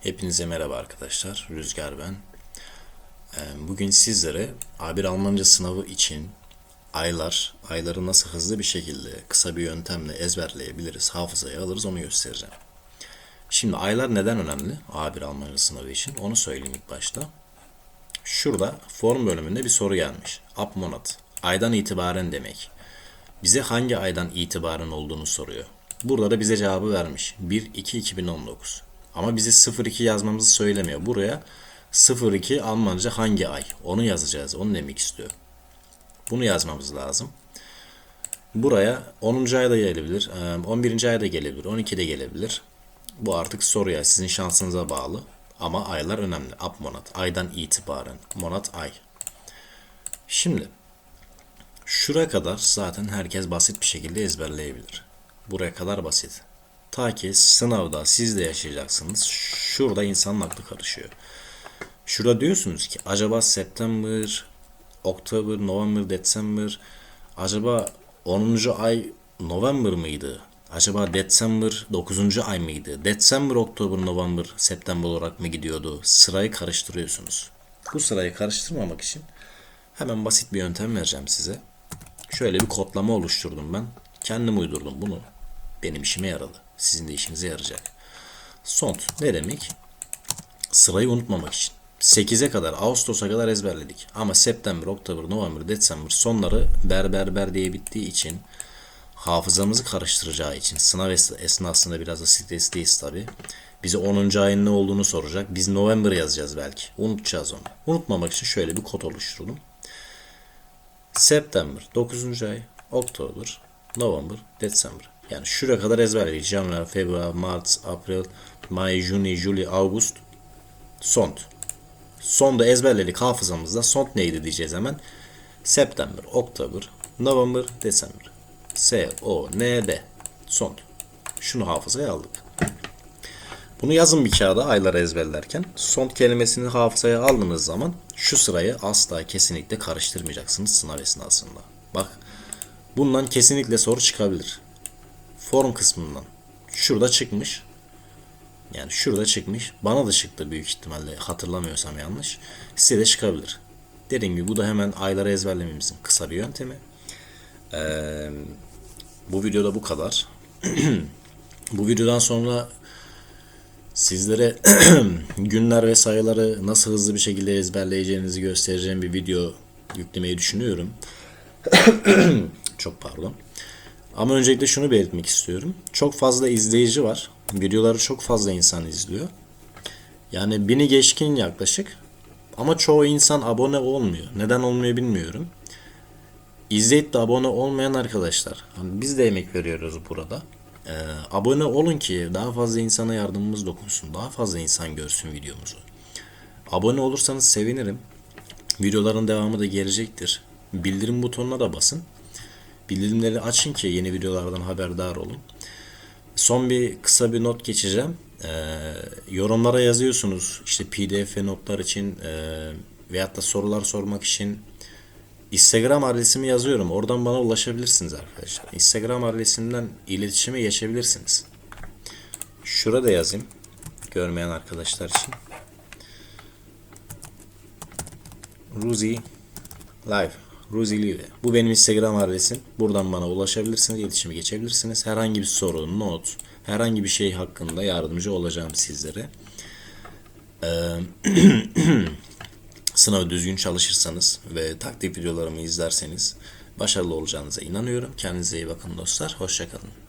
Hepinize merhaba arkadaşlar. Rüzgar ben. Ee, Bugün sizlere A1 Almanca sınavı için aylar, ayları nasıl hızlı bir şekilde kısa bir yöntemle ezberleyebiliriz, hafızaya alırız onu göstereceğim. Şimdi aylar neden önemli A1 Almanca sınavı için onu söyleyeyim ilk başta. Şurada form bölümünde bir soru gelmiş. Ab Monat. Aydan itibaren demek. Bize hangi aydan itibaren olduğunu soruyor. Burada da bize cevabı vermiş. 1-2-2019. Ama bize 02 yazmamızı söylemiyor. Buraya 02 Almanca hangi ay? Onu yazacağız. Onu demek istiyor. Bunu yazmamız lazım. Buraya 10. ayda gelebilir, 11. ayda gelebilir, 12'de gelebilir. Bu artık soruya, sizin şansınıza bağlı. Ama aylar önemli. Ab Monat, aydan itibaren. Monat ay. Şimdi Şuraya kadar zaten herkes basit bir şekilde ezberleyebilir. Buraya kadar basit. Ta ki sınavda siz de yaşayacaksınız. Şurada insanın aklı karışıyor. Şurada diyorsunuz ki acaba September, Oktober, November, December acaba 10. ay November mıydı? Acaba December 9. ay mıydı? December, Oktober, November, September olarak mı gidiyordu? Sırayı karıştırıyorsunuz. Bu sırayı karıştırmamak için hemen basit bir yöntem vereceğim size. Şöyle bir kodlama oluşturdum ben. Kendim uydurdum bunu. Benim işime yaradı. Sizin de işinize yarayacak. Sont ne demek? Sırayı unutmamak için. 8'e kadar, Ağustos'a kadar ezberledik. Ama September, Oktober, November, December sonları berber ber diye bittiği için hafızamızı karıştıracağı için sınav es- esnasında biraz da stresliyiz tabi. Bize 10. ayın ne olduğunu soracak. Biz November yazacağız belki. Unutacağız onu. Unutmamak için şöyle bir kod oluşturdum. September 9. ay, Oktober, November, December. Yani şuraya kadar ezberledik. January, February, Mart, April, May, Juni, Juli, August, Sont. Sonda ezberledik hafızamızda. Sont neydi diyeceğiz hemen. September, Oktober, November, December. S, O, N, D. Sont. Şunu hafızaya aldık. Bunu yazın bir kağıda ayları ezberlerken. Son kelimesini hafızaya aldığınız zaman şu sırayı asla kesinlikle karıştırmayacaksınız sınav esnasında. Bak bundan kesinlikle soru çıkabilir. Form kısmından. Şurada çıkmış. Yani şurada çıkmış. Bana da çıktı büyük ihtimalle hatırlamıyorsam yanlış. Size de çıkabilir. Dediğim gibi bu da hemen ayları ezberlememizin kısa bir yöntemi. Ee, bu videoda bu kadar. bu videodan sonra Sizlere günler ve sayıları nasıl hızlı bir şekilde ezberleyeceğinizi göstereceğim bir video yüklemeyi düşünüyorum. Çok pardon. Ama öncelikle şunu belirtmek istiyorum. Çok fazla izleyici var. Videoları çok fazla insan izliyor. Yani bini geçkin yaklaşık. Ama çoğu insan abone olmuyor. Neden olmuyor bilmiyorum. İzleyip de abone olmayan arkadaşlar. Hani biz de emek veriyoruz burada. Ee, abone olun ki daha fazla insana yardımımız dokunsun. Daha fazla insan görsün videomuzu. Abone olursanız sevinirim. Videoların devamı da gelecektir. Bildirim butonuna da basın. Bildirimleri açın ki yeni videolardan haberdar olun. Son bir kısa bir not geçeceğim. Ee, yorumlara yazıyorsunuz işte pdf notlar için e, veyahut da sorular sormak için Instagram adresimi yazıyorum. Oradan bana ulaşabilirsiniz arkadaşlar. Instagram adresimden iletişime geçebilirsiniz. Şurada yazayım. Görmeyen arkadaşlar için. Ruzi Live. Ruzi Live. Bu benim Instagram adresim. Buradan bana ulaşabilirsiniz. iletişime geçebilirsiniz. Herhangi bir soru, not, herhangi bir şey hakkında yardımcı olacağım sizlere. Ee, Sınavı düzgün çalışırsanız ve taktik videolarımı izlerseniz başarılı olacağınıza inanıyorum. Kendinize iyi bakın dostlar. Hoşçakalın.